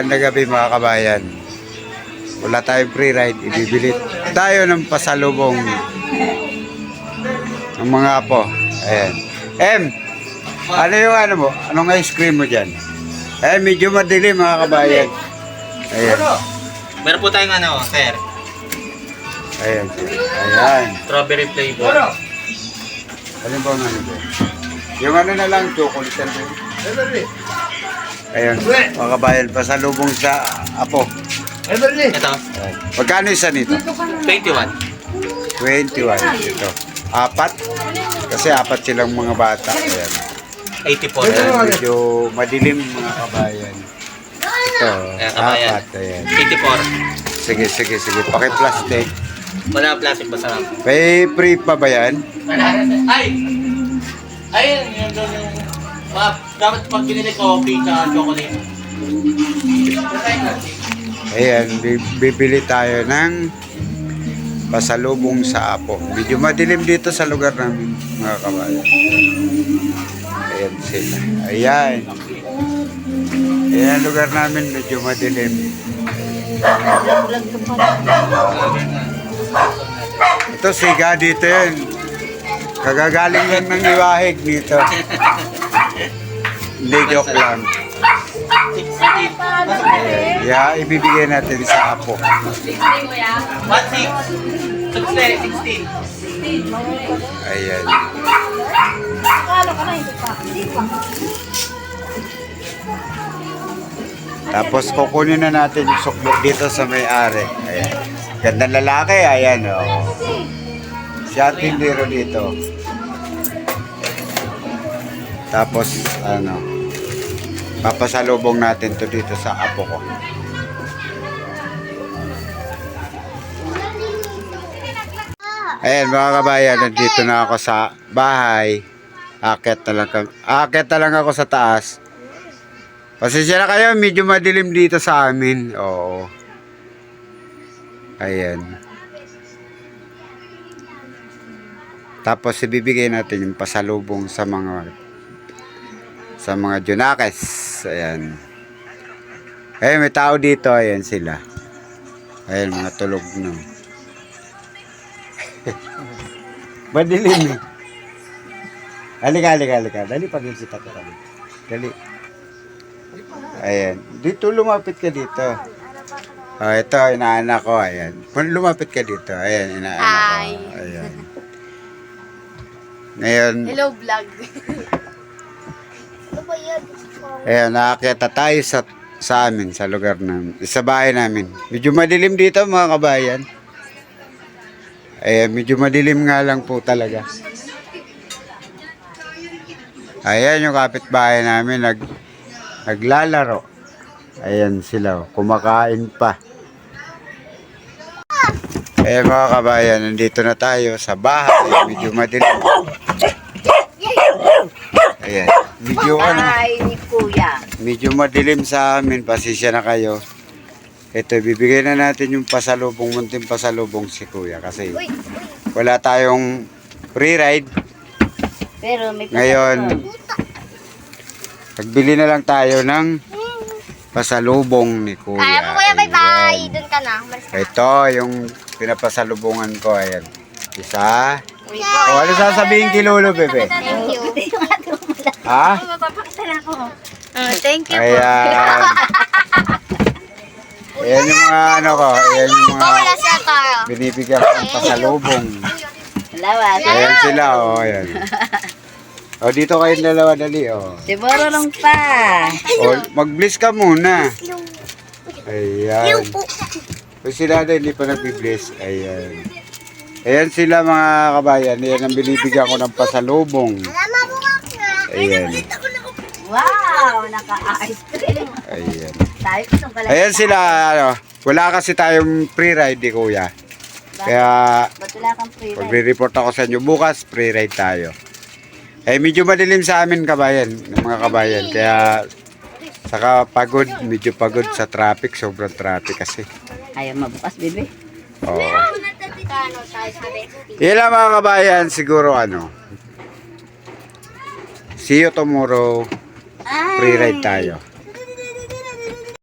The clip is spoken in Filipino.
gabi mga kabayan. Wala tayong free ride, ibibili tayo ng pasalubong ng mga apo. Ayan. M, ano yung ano mo? Anong ice cream mo dyan? Eh, medyo madilim mga kabayan. Ayan. Meron po tayong ano, sir. Ayan. Ayan. Strawberry flavor. Ano ba ang ano ba? Yung ano na lang, chocolate na lang. Ayun, mga kabayan, pasalubong sa apo. Ito. Ayan. Magkano isa nito? 21. 21. Ito. Apat. Kasi apat silang mga bata. Ayan. 84. Ayan, medyo madilim mga kabayan. Ito, Ayan, kabayan. apat. Ayan. 84. Sige, sige, sige. Paki-plastic. Wala plastic basta lang. May free pa ba yan? Ay! Ayun, yun doon yung... Mga, dapat pag binili coffee sa chocolate. Ayan, bi- bibili tayo ng pasalubong sa Apo. Medyo madilim dito sa lugar namin, mga kabayan. Ayan sila. Ayan. Ayan lugar namin, medyo madilim. Ito, siga dito yun. Kagagaling lang ng iwahig dito. 16. Ayan. Yeah, ibibigay natin sa Apo. 16. 16. Ayan. Tapos kukunin na natin yung sukbo dito sa may-ari. Ayan. Gandang lalaki, ayan o. Oh. Siya ang tindero dito. Tapos, ano, papasalubong natin to dito sa apo ko. Ayan mga kabayan, nandito na ako sa bahay. Akit na lang, akit na lang ako sa taas. Pasensya na kayo, medyo madilim dito sa amin. Oo. Ayan. Tapos ibibigay natin yung pasalubong sa mga sa mga Junakes. Ayan. Ayan, may tao dito. Ayan sila. Ayan, mga tulog na. Madilim eh. Halika, halika, halika. Dali pag kita ka kami. Dali. Ayan. Dito lumapit ka dito. Oh, ito, inaanak ko. Ayan. Lumapit ka dito. Ayan, inaanak ko. Ayan. Ngayon, Hello vlog. ayan, nakakita tayo sa sa amin, sa lugar namin, sa bahay namin. Medyo madilim dito mga kabayan. Ayan, medyo madilim nga lang po talaga. Ayan yung kapitbahay namin, nag, naglalaro. Ayan sila, oh, kumakain pa. Eh mga kabayan, nandito na tayo sa bahay. Medyo madilim. Ayan. Medyo ano, ni Kuya. medyo madilim sa amin. Pasisya na kayo. Ito, bibigay na natin yung pasalubong, munting pasalubong si Kuya. Kasi wala tayong free ride. Pero may Ngayon, pagbili na lang tayo ng pasalubong ni Kuya. Kaya mo kuya, bye bye. Ayan. Doon ka na. Umalis ka. Ito, yung pinapasalubungan ko. Ayan. Isa. Uy, O, ano sasabihin kay Lolo, bebe? Thank you. Ha? Mapapakita na ako. Uh, thank you po. Ayan. Ayan yung mga ano ko. Ayan yung mga binibigyan ko ng pasalubong. Salamat. Ayan sila, o. Oh, ayan. O, dito kayong dalawa dali, o. Si Bororong pa. O, mag-bliss ka muna. Ayan. O sila na hindi pa nag-bliss. Ayan. Ayan sila mga kabayan. Ayan ang binibigyan ko ng pasalubong. Ayan. Wow, naka-ice cream. Ayan. Tayo ko nung Ayan sila, ano. Wala kasi tayong free ride, di kuya. Kaya, Ba't wala kang free ride? magre-report ako sa inyo. Bukas, free ride tayo. Eh, medyo madilim sa amin, kabayan. ng Mga kabayan. Kaya, saka pagod. Medyo pagod sa traffic. Sobrang traffic kasi. Ayaw mabukas, bebe. Oo. Yan lang mga kabayan, siguro ano. See you tomorrow. Free ride tayo.